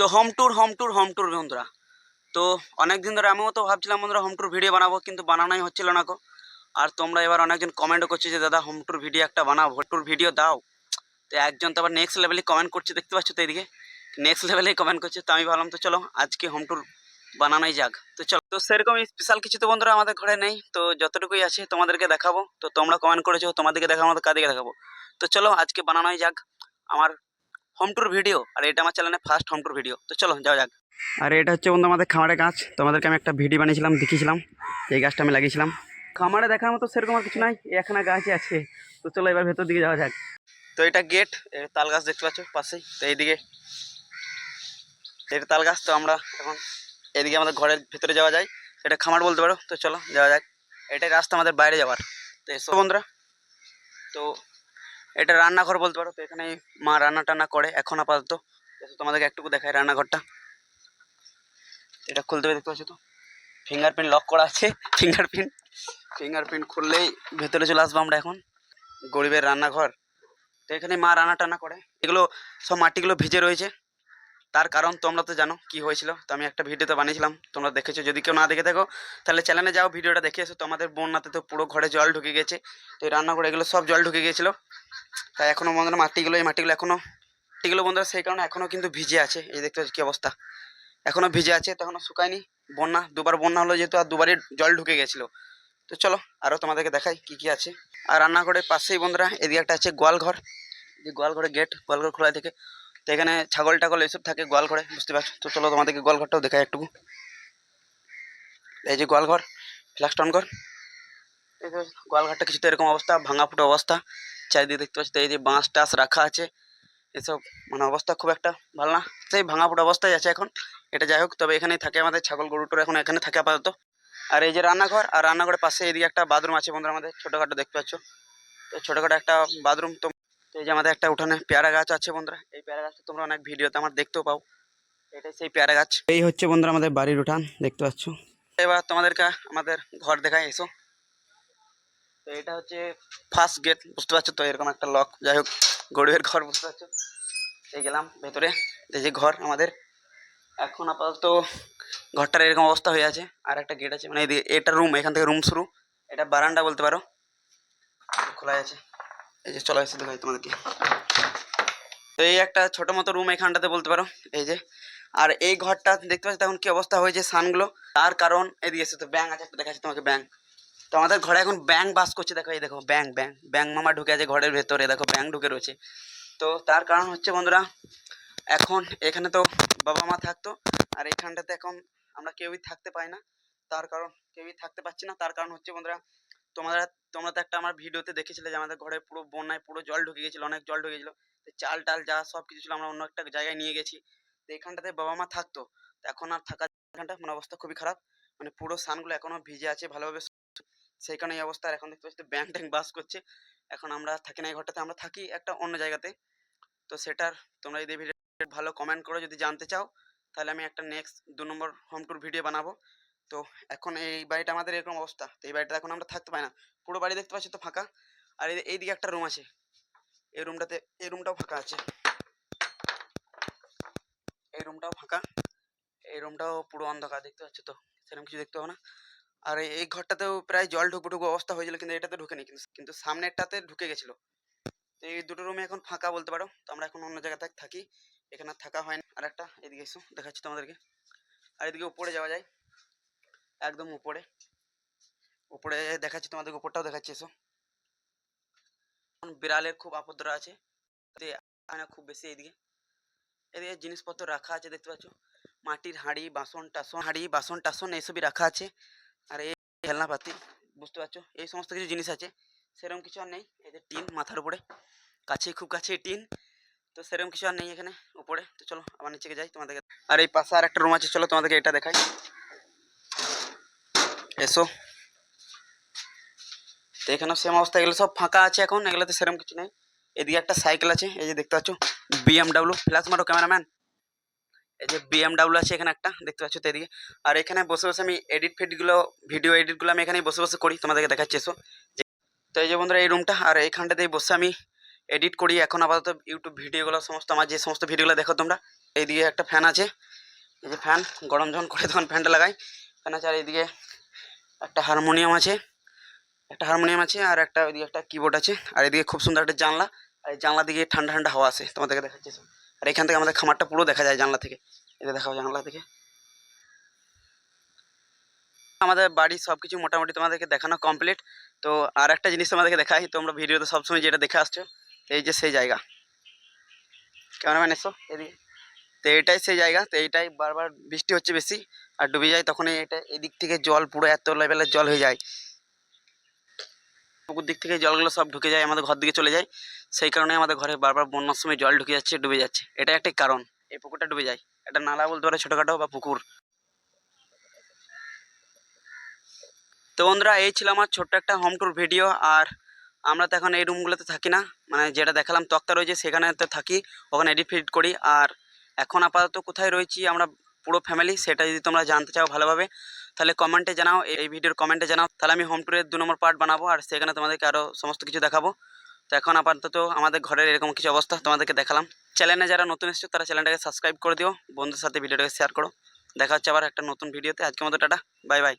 তো home tour home tour home tour বন্ধুরা। তো অনেক দিন ধরে আমিও তো ভাবছিলাম বন্ধুরা হোম ট্যুর ভিডিও বানাবো, কিন্তু বানানোই হচ্ছিল না কো আর তোমরা এবার অনেকজন কমেন্টও করছ যে, দাদা হোম ট্যুর ভিডিও একটা বানাও হোম ট্যুর ভিডিও দাও। তো একজন তো আবার নেক্সট লেভেলে কমেন্ট করছে, দেখতে পাচ্ছ তো এদিকে? নেক্সট লেভেলেই কমেন্ট করছে, তো আমি ভাবলাম, তো চলো, আজকে হোম ট্যুর বানানোই যাক। তো চলো, তো সেরকম স্পেশাল কিছু তো বন্ধুরা আমাদের ঘরে নেই। তো যতটুকুই আছে তোমাদেরকে দেখাবো। তো তোমরা কমেন্ট করেছ, তোমাদেরকে দেখাবো তো কাদেরকে দেখাবো। তো চলো, আজকে বানানোই যাক। আমার হোম ট্যুর ভিডিও আর এটা আমার চ্যানেলে ফার্স্ট হোম ট্যুর ভিডিও তো চলো যাও যাক। আর এটা হচ্ছে বন্ধু আমাদের খামারের গাছ। তোমাদেরকে আমি একটা ভিডিও বানিয়েছিলাম দেখিয়েছিলাম। এই গাছটা আমি লাগিয়েছিলাম। খামারে দেখার মতো সেরকম আর কিছু নাই এখানে গাছই আছে। তো চলো এবার ভেতর দিকে যাওয়া যাক। তো এটা গেট তাল গাছ দেখতে পাচ্ছ পাশেই। তো এইদিকে এটা তাল গাছ তো আমরা এখন এদিকে আমাদের ঘরের ভেতরে যাওয়া যায়। এটা খামার বলতে পারো তো চলো যাওয়া যাক। এটাই রাস্তা আমাদের বাইরে যাওয়ার। তো এসো বন্ধুরা। তো এটা রান্নাঘর বলতে পারো তো এখানে মা রান্না টান্না করে এখন আপাতত। তোমাদেরকে একটুকু দেখায় রান্নাঘরটা। এটা খুলতে হবে, দেখতে পাচ্ছ তো? ফিঙ্গারপ্রিন্ট লক করা আছে ফিঙ্গারপ্রিন্ট ফিঙ্গারপ্রিন্ট খুললেই ভেতরে চলে আসব আমরা এখন, গরিবের রান্নাঘর। তো এখানে মা রান্না টান্না করে। এগুলো সব মাটিগুলো ভিজে রয়েছে। তার কারণ তোমরা তো জানো কি হয়েছিল, তো আমি একটা ভিডিওতে বানিয়েছিলাম, তোমরা দেখেছ। যদি কেউ না দেখে থাকো, তাহলে চ্যানেলে যাও, ভিডিওটা দেখে এসো। তো আমাদের বন্যাতে তো পুরো ঘরে জল ঢুকে গেছে। তো এই রান্নাঘরে এগুলো সব জল ঢুকে গিয়েছিল তাই এখনও বন্ধুরা মাটিগুলো, এই মাটিগুলো এখনও মাটিগুলো বন্ধুরা সেই কারণে এখনও কিন্তু ভিজে আছে। এই দেখতে পাচ্ছি কী অবস্থা। এখনও ভিজে আছে তখনও শুকায়নি। বন্যা, দুবার বন্যা হলো যেহেতু, আর দুবারই জল ঢুকে গেছিল। তো চলো আরও তোমাদেরকে দেখাই কি কি আছে। আর রান্নাঘরের পাশেই বন্ধুরা, এদিকে একটা আছে গোয়াল ঘর যে গোয়াল ঘরে গেট গোয়াল ঘর খোলা থেকে। তো এখানে ছাগল টাগল এসব থাকে গোয়াল ঘরে বুঝতে পারছ? তো চলো তোমাদেরকে গোয়াল ঘরটাও দেখাই একটুকু। এই যে গোয়াল ঘর ফ্ল্যাক্সটন ঘর। এই যে গোয়াল ঘরটা কিছুটা এরকম অবস্থা ভাঙা ফুটো অবস্থা। চারিদিকে দেখতে পাচ্ছি, এই যে বাঁশ টাস রাখা আছে। এসব মানে অবস্থা খুব একটা ভালো না। সেই ভাঙা ফুটো অবস্থায় আছে এখন। এটা যাই হোক, তবে এখানেই থাকে আমাদের ছাগল গরু টরু এখন এখানে থাকে আপাতত। আর এই যে রান্নাঘর, আর রান্নাঘরের পাশে এদিকে একটা বাথরুম আছে বন্ধুরা আমাদের, ছোটোখাটো দেখতে পাচ্ছ। তো ছোটোখাটো একটা বাথরুম, তো এই যে আমাদের একটা উঠানে পেয়ারা গাছ আছে বন্ধুরা। এই পেয়ারা গাছটা তোমরা অনেক ভিডিওতে আমার দেখতেও পাও। এটাই সেই পেয়ারা গাছ। এই হচ্ছে বন্ধুরা আমাদের বাড়ির উঠান, দেখতে পাচ্ছ। এবার তোমাদেরকে আমাদের ঘর দেখায় এসো। এটা হচ্ছে ফার্স্ট গেট বুঝতে পারছ? তো এরকম একটা লক যাই হোক, গরিবের ঘর, বুঝতে পারছ? এই গেলাম ভেতরে, এই যে ঘর আমাদের। এখন আপাতত ঘরটার এরকম অবস্থা হয়ে আছে। আর একটা গেট আছে মানে এটা রুম এখান থেকে রুম শুরু। এটা বারান্দা বলতে পারো। খোলা আছে। এই যে চলে, এসে দেখাই তোমাদেরকে। তো এই একটা ছোটো মতো রুম এখানটাতে বলতে পারো। এই যে। আর এই ঘরটা, দেখতে পাচ্ছি এখন কি অবস্থা হয়েছে সানগুলো? তার কারণ এদিকে এসে তো ব্যাং আছে, একটা দেখাচ্ছি তোমাকে ব্যাং তো আমাদের ঘরে এখন ব্যাং বাস করছে, দেখো, এই দেখো ব্যাং ব্যাং ব্যাং মামা ঢুকে আছে ঘরের ভেতরে, দেখো ব্যাং ঢুকে রয়েছে। তো তার কারণ হচ্ছে, বন্ধুরা, এখন এখানে তো বাবা মা থাকতো, আর এইখানটাতে এখন আমরা কেউই থাকতে পাই না। তার কারণ, কেউই থাকতে পারছি না। তার কারণ হচ্ছে, বন্ধুরা, তোমরা তোমরা তো একটা আমার ভিডিওতে দেখেছিলে যে আমাদের ঘরে পুরো বন্যায় পুরো জল ঢুকে গেছিল, অনেক জল ঢুকে গেছিল। চাল টাল যা সব কিছু ছিল, আমরা অন্য একটা জায়গায় নিয়ে গেছি। তো এইখানটাতে বাবা মা থাকতো। এখন আর থাকার এখানটা মানে অবস্থা খুবই খারাপ। মানে পুরো সানগুলো এখনও ভিজে আছে, ভালোভাবে সেই কারণে এই অবস্থা এখন দেখতে পাচ্ছি ব্যাং ট্যাং বাস করছে। এখন আমরা থাকি না এই ঘরটাতে, আমরা থাকি একটা অন্য জায়গাতে। তো সেটার তোমরা যদি ভিডিও ভালো কমেন্ট করো যদি জানতে চাও, তাহলে আমি একটা নেক্সট দু নম্বর হোম ট্যুর ভিডিও বানাবো। তো এখন এই বাড়িটা আমাদের এরকম অবস্থা। তো এই বাড়িটা এখন আমরা থাকতে পাই না। পুরো বাড়ি দেখতে পাচ্ছি তো ফাঁকা। আর এই এইদিকে একটা রুম আছে। এই রুমটাতে এই রুমটাও ফাঁকা আছে। এই রুমটাও ফাঁকা। এই রুমটাও পুরো অন্ধকার, দেখতে পাচ্ছ তো? সেরকম কিছু দেখতে পাবো না। আর এই- ঘরটাতেও প্রায় জল ঢুকবো ঢুকবো অবস্থা হয়েছিল, কিন্তু এটাতে ঢুকেনি, কিন্তু কিন্তু সামনেরটাতে ঢুকে গেছিল। তো এই দুটো রুমে এখন ফাঁকা বলতে পারো, তো আমরা এখন অন্য জায়গাতে থাকি এখানে থাকা হয় না। আর একটা, এদিকে এসো, দেখাচ্ছি তোমাদেরকে। আর এদিকে উপরে যাওয়া যায়। একদম উপরে। উপরে দেখাচ্ছি তোমাদেরকে, উপরটাও দেখাচ্ছি, এসো। বিড়ালের খুব আপদ্রা আছে। খুব বেশি এদিকে। এদিকে জিনিসপত্র রাখা আছে, দেখতে পাচ্ছ। মাটির হাঁড়ি বাসন টাসন হাঁড়ি বাসন টাসন এইসবই রাখা আছে। আর এই খেলনাপাতি বুঝতে পারছ? এই সমস্ত কিছু জিনিস আছে। সেরকম কিছু আর নেই। যে টিন মাথার উপরে। কাছেই, খুব কাছেই টিন। তো সেরকম কিছু আর নেই এখানে, উপরে। তো চলো, আবার নিচে যাই তোমাদেরকে আর এই পাশে আর একটা রুম আছে, চলো তোমাদেরকে এটা দেখাই। এসো। তো এখানে সেম অবস্থা, এগুলো সব ফাঁকা আছে এখন, এগুলোতে সেরকম কিছু নেই। এদিকে একটা সাইকেল আছে, এই যে দেখতে পাচ্ছ বিএমডাব্লিউ ফ্ল্যাশ মারো ক্যামেরাম্যান এই যে বিএমডাব্লিউ আছে এখানে একটা, দেখতে পাচ্ছ তো এদিকে। আর এখানে বসে বসে আমি এডিট ফেডিটগুলো ভিডিও এডিটগুলো আমি এখানেই বসে বসে করি, তোমাদেরকে দেখাচ্ছি, এসো। যে, তো এই যে বন্ধুরা, এই রুমটা আর এইখানটাতেই বসে আমি এডিট করি। এখন আপাতত ইউটিউব ভিডিওগুলো সমস্ত আমার যে সমস্ত ভিডিওগুলো দেখো তোমরা, এইদিকে একটা ফ্যান আছে। এই যে ফ্যান গরম যখন করে তখন ফ্যানটা লাগাই। ফ্যান আছে, আর এইদিকে একটা হারমোনিয়াম আছে। একটা হারমোনিয়াম আছে, আর একটা ওইদিকে একটা কিবোর্ড আছে। আর এদিকে খুব সুন্দর একটা জানলা, আর এই জানলা দিকে ঠান্ডা ঠান্ডা হাওয়া আসে তোমাদেরকে দেখাচ্ছি। আর এখান থেকে আমাদের খামারটা পুরো দেখা যায় জানলা থেকে। এটা দেখাও জানলা থেকে। আমাদের বাড়ির সব কিছু মোটামুটি তোমাদেরকে দেখানো কমপ্লিট তো আর একটা জিনিস তোমাদেরকে দেখাই, তোমরা ভিডিওতে সবসময় যেটা দেখে আসছো, এই যে সেই জায়গা। ক্যামেরাম্যান এসো এদিকে। তো এইটাই সেই জায়গা, তো এইটাই বারবার বৃষ্টি হচ্ছে বেশি, আর ডুবে যায় তখন এটা এদিক থেকে জল পুরো এত লেভেলের জল হয়ে যায়। পুকুর দিক থেকে জলগুলো সব ঢুকে যায়, আমাদের ঘর দিকে চলে যায়। সেই কারণে আমাদের ঘরে বারবার বন্যার সময় জল ঢুকে যাচ্ছে, ডুবে যাচ্ছে। এটা একটাই কারণ। এই পুকুরটা ডুবে যায়। এটা নালা বলতে পারে ছোটোখাটো বা পুকুর। তো বন্ধুরা, এই ছিল আমার ছোট্ট একটা হোম ট্যুর ভিডিও আর আমরা তো এখন এই রুমগুলোতে থাকি না। মানে যেটা দেখালাম, তক্তা রয়েছে সেখানে তো থাকি। ওখানে এডিট ফিট করি। আর এখন আপাতত কোথায় রয়েছি আমরা, পুরো ফ্যামিলি সেটা যদি তোমরা জানতে চাও ভালোভাবে। তাহলে কমেন্টে জানাও, এই ভিডিওর কমেন্টে জানাও। তাহলে আমি হোম ট্যুরের দু নম্বর পার্ট বানাবো আর সেখানে তোমাদেরকে আরও সমস্ত কিছু দেখাবো। তো এখন আপাতত আমাদের ঘরের এরকম কিছু অবস্থা তোমাদেরকে দেখালাম। চ্যানেলে যারা নতুন এসছো, তারা চ্যানেলটাকে সাবস্ক্রাইব করে দিও। বন্ধুর সাথে ভিডিওটাকে শেয়ার করো। দেখা হচ্ছে আবার একটা নতুন ভিডিওতে আজকের মতো টাটা। Bye bye